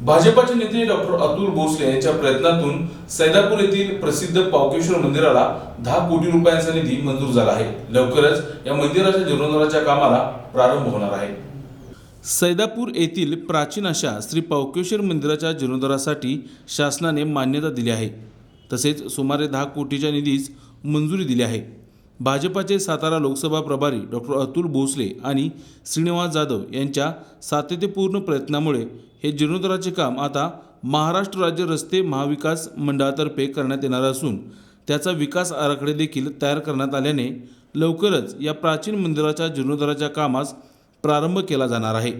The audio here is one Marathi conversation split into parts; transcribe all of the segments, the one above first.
भाजपाचे नेते डॉक्टर अतुल भोसले यांच्या प्रयत्नातून सैदापूर येथील प्रसिद्ध पावकेश्वर मंदिराला दहा कोटी रुपयांचा निधी मंजूर झाला आहे. लवकरच या मंदिराच्या जीर्णोद्धाराच्या कामाला प्रारंभ होणार आहे. सैदापूर येथील प्राचीन अशा श्री पावकेश्वर मंदिराच्या जीर्णोद्धारासाठी शासनाने मान्यता दिली आहे. तसेच सुमारे दहा कोटीच्या निधीस मंजुरी दिली आहे. भाजपाचे सातारा लोकसभा प्रभारी डॉक्टर अतुल भोसले आणि श्रीनिवास जाधव यांच्या सातत्यपूर्ण प्रयत्नामुळे हे जीर्णोद्धाराचे काम आता महाराष्ट्र राज्य रस्ते महाविकास मंडळातर्फे करण्यात येणार असून त्याचा विकास आराखडे देखील तयार करण्यात आल्याने लवकरच या प्राचीन मंदिराच्या जीर्णोद्धाराच्या कामास प्रारंभ केला जाणार आहे.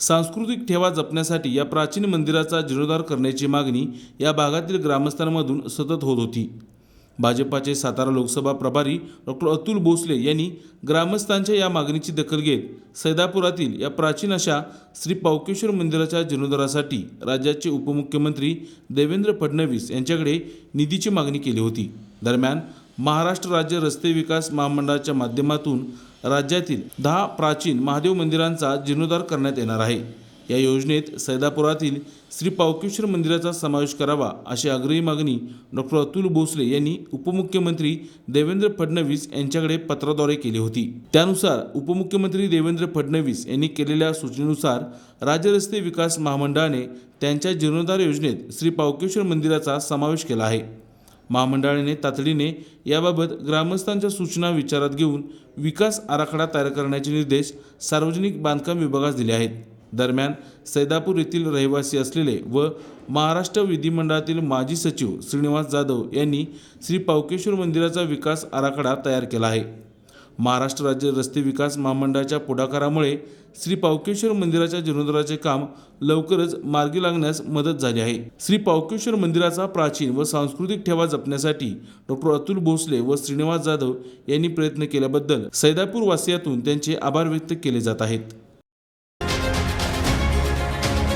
सांस्कृतिक ठेवा जपण्यासाठी या प्राचीन मंदिराचा जीर्णोद्धार करण्याची मागणी या भागातील ग्रामस्थांमधून सतत होत होती. भाजपाचे सातारा लोकसभा प्रभारी डॉक्टर अतुल भोसले यांनी ग्रामस्थांच्या या मागणीची दखल घेत सैदापुरातील या प्राचीन अशा श्री पावकेश्वर मंदिराच्या जीर्णोद्धारासाठी राज्याचे उपमुख्यमंत्री देवेंद्र फडणवीस यांच्याकडे निधीची मागणी केली होती. दरम्यान महाराष्ट्र राज्य रस्ते विकास महामंडळाच्या माध्यमातून राज्यातील दहा प्राचीन महादेव मंदिरांचा जीर्णोद्धार करण्यात येणार आहे. या योजनेत सैदापुरातील श्री पावकेश्वर मंदिराचा समावेश करावा अशी आग्रही मागणी डॉक्टर अतुल भोसले यांनी उपमुख्यमंत्री देवेंद्र फडणवीस यांच्याकडे पत्राद्वारे केली होती. त्यानुसार उपमुख्यमंत्री देवेंद्र फडणवीस यांनी केलेल्या सूचनेनुसार राज्य रस्ते विकास महामंडळाने त्यांच्या जीर्णोद्धार योजनेत श्री पावकेश्वर मंदिराचा समावेश केला आहे. महामंडळाने तातडीने याबाबत ग्रामस्थांच्या सूचना विचारात घेऊन विकास आराखडा तयार करण्याचे निर्देश सार्वजनिक बांधकाम विभागास दिले आहेत. दरम्यान सैदापूर येथील रहिवासी असलेले व महाराष्ट्र विधिमंडळातील माजी सचिव श्रीनिवास जाधव यांनी श्री पावकेश्वर मंदिराचा विकास आराखडा तयार केला आहे. महाराष्ट्र राज्य रस्ते विकास महामंडळाच्या पुढाकारामुळे श्री पावकेश्वर मंदिराच्या जीर्णोद्धाराचे काम लवकरच मार्गी लागण्यास मदत झाली आहे. श्री पावकेश्वर मंदिराचा प्राचीन व सांस्कृतिक ठेवा जपण्यासाठी डॉक्टर अतुल भोसले व श्रीनिवास जाधव यांनी प्रयत्न केल्याबद्दल सैदापूर वासियातून त्यांचे आभार व्यक्त केले जात आहेत.